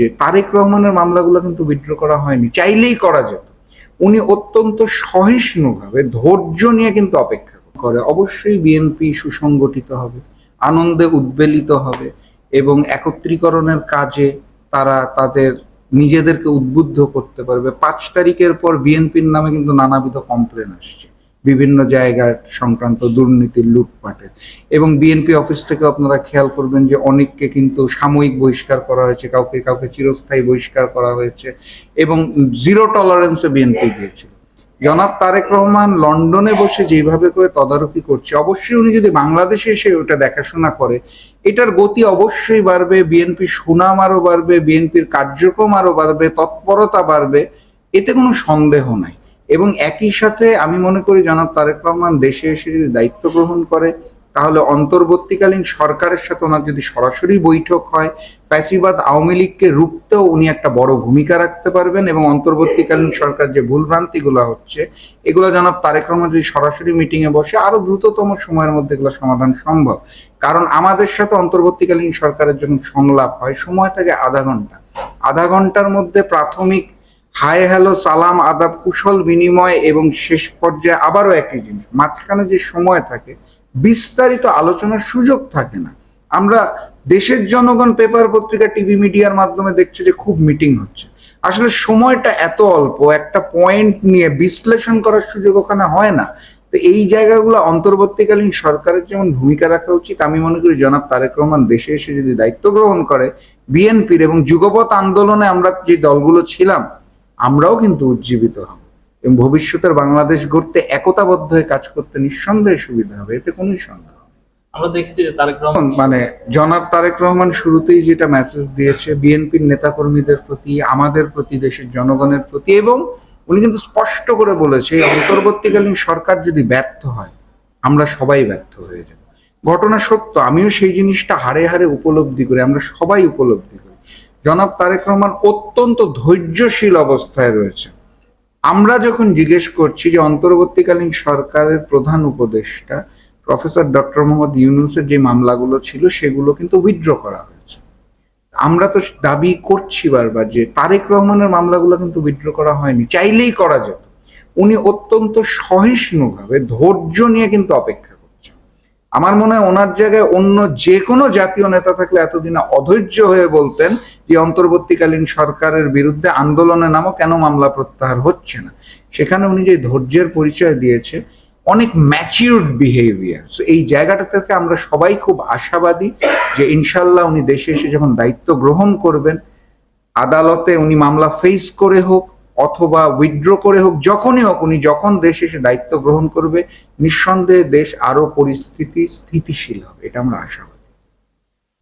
যে তারেক রহমানের মামলাগুলো কিন্তু বিদ্রোহ করা হয়নি, চাইলেই করা যেত। উনি অত্যন্ত সহিষ্ণুভাবে ধৈর্য নিয়ে কিন্তু অপেক্ষা করে। অবশ্যই বিএনপি সুসংগঠিত হবে, আনন্দে উদ্বেলিত হবে এবং একত্রীকরণের কাজে তারা তাদের নিজেদেরকে উদ্বুদ্ধ করতে পারবে। পাঁচ তারিখের পর বিএনপির নামে কিন্তু নানাবিধ কমপ্লেন আসছে। বিভিন্ন জায়গার সংক্রান্ত দুর্নীতির লুটপাটের এবং বিএনপি অফিস থেকে আপনারা খেয়াল করবেন যে অনেককে কিন্তু সাময়িক বহিষ্কার করা হয়েছে, কাউকে কাউকে চিরস্থায়ী বহিষ্কার করা হয়েছে এবং জিরো টলারেন্সে বিএনপি দিয়েছিল। জনাব তারেক রহমান লন্ডনে বসে যেভাবে করে তদারকি করছে, অবশ্যই উনি যদি বাংলাদেশে এসে ওটা দেখাশোনা করে, এটার গতি অবশ্যই বাড়বে বিএনপি সুনাম আরও বাড়বে বিএনপির কার্যক্রম আরও বাড়বে, তৎপরতা বাড়বে, এতে কোনো সন্দেহ নাই। এবং একই সাথে আমি মনে করি জনাব তারেক রহমান দেশে এসে যদি দায়িত্ব গ্রহণ করে, তাহলে অন্তর্বর্তীকালীন সরকারের সাথে ওনার যদি সরাসরি বৈঠক হয় প্যাসিবাদ আওয়ামী লীগকে রুখতেও উনি একটা বড় ভূমিকা রাখতে পারবেন এবং অন্তর্বর্তীকালীন সরকার যে ভুলভ্রান্তিগুলো হচ্ছে, এগুলো জনাব তারেক রহমান যদি সরাসরি মিটিংয়ে বসে, আরও দ্রুততম সময়ের মধ্যে এগুলো সমাধান সম্ভব। কারণ আমাদের সাথে অন্তর্বর্তীকালীন সরকারের যখন সংলাপ হয়, সময় থাকে আধা ঘণ্টা। আধা ঘণ্টার মধ্যে প্রাথমিক হাই হ্যালো, সালাম, আদাব, কুশল বিনিময় এবং শেষ পর্যায়ে আবারও একই জিনিস। মাঝখানে যে সময় থাকে, বিস্তারিত আলোচনার সুযোগ থাকে না। আমরা দেশের জনগণ পেপার পত্রিকা, টিভি মিডিয়ার মাধ্যমে দেখছে যে খুব মিটিং হচ্ছে। আসলে সময়টা এত অল্প, একটা পয়েন্ট নিয়ে বিশ্লেষণ করার সুযোগ ওখানে হয় না। তো এই জায়গাগুলো অন্তর্বর্তীকালীন সরকারের যেমন ভূমিকা রাখা উচিত, আমি মনে করি জনাব তারেক রহমান দেশে এসে যদি দায়িত্ব গ্রহণ করে, বিএনপির এবং যুগপৎ আন্দোলনে আমরা যে দলগুলো ছিলাম আমরাও কিন্তু উজ্জীবিত হব। এবং ভবিষ্যতের বাংলাদেশ গড়তে একতাবদ্ধ হয়ে কাজ করতে নিঃসন্দেহে সুবিধা হবে এতে কোনোই সন্দেহ। আমরা দেখেছি যে তারেক রহমান মানে জনাব তারেক রহমান শুরুতেই যেটা মেসেজ দিয়েছে বিএনপির নেতাকর্মীদের প্রতি আমাদের প্রতি দেশের জনগণের প্রতি এবং উনি কিন্তু স্পষ্ট করে বলেছে অন্তর্বর্তীকালীন সরকার যদি ব্যর্থ হয় আমরা সবাই ব্যর্থ হয়ে যাব। ঘটনা সত্য আমিও সেই জিনিসটা হারে হারে উপলব্ধি করি আমরা সবাই উপলব্ধি করি। জনাব তারেক রহমান অত্যন্ত ধৈর্যশীল অবস্থায় রয়েছে। আমরা যখন জিজ্ঞেস করছি যে অন্তর্বর্তীকালীন সরকারের প্রধান উপদেষ্টা, প্রফেসর ডক্টর মোহাম্মদ ইউনুসের যে মামলাগুলো ছিল, সেগুলো কিন্তু উইথড্র করা হয়েছে। আমরা তো দাবি করছি বারবার যে তারেক রহমানের মামলাগুলো কিন্তু উইথড্র করা হয়নি, চাইলেই করা যেত। উনি অত্যন্ত সহিষ্ণুভাবে ধৈর্য নিয়ে কিন্তু অপেক্ষা আমার মনে হয় ওনার জায়গায় অন্য যে কোনো জাতীয় নেতা থাকলে এতদিন অধৈর্য হয়ে বলতেন যে অন্তর্বর্তীকালীন সরকারের বিরুদ্ধে আন্দোলনে নামও কেন মামলা প্রত্যাহার হচ্ছে না? সেখানে উনি যে ধৈর্যের পরিচয় দিয়েছে, অনেক ম্যাচিউরড বিহেভিয়ার সো এই জায়গাটা থেকে আমরা সবাই খুব আশাবাদী যে ইনশাল্লাহ উনি দেশে এসে যখন দায়িত্ব গ্রহণ করবেন, আদালতে উনি মামলা ফেস করে হোক অথবা উইথড্র করে হোক, যখনই হোক, উনি যখন দেশে এসে দায়িত্ব গ্রহণ করবে, নিঃসন্দেহে দেশ আরও পরিস্থিতি স্থিতিশীল হবে, এটা আমরা আশাবাদী।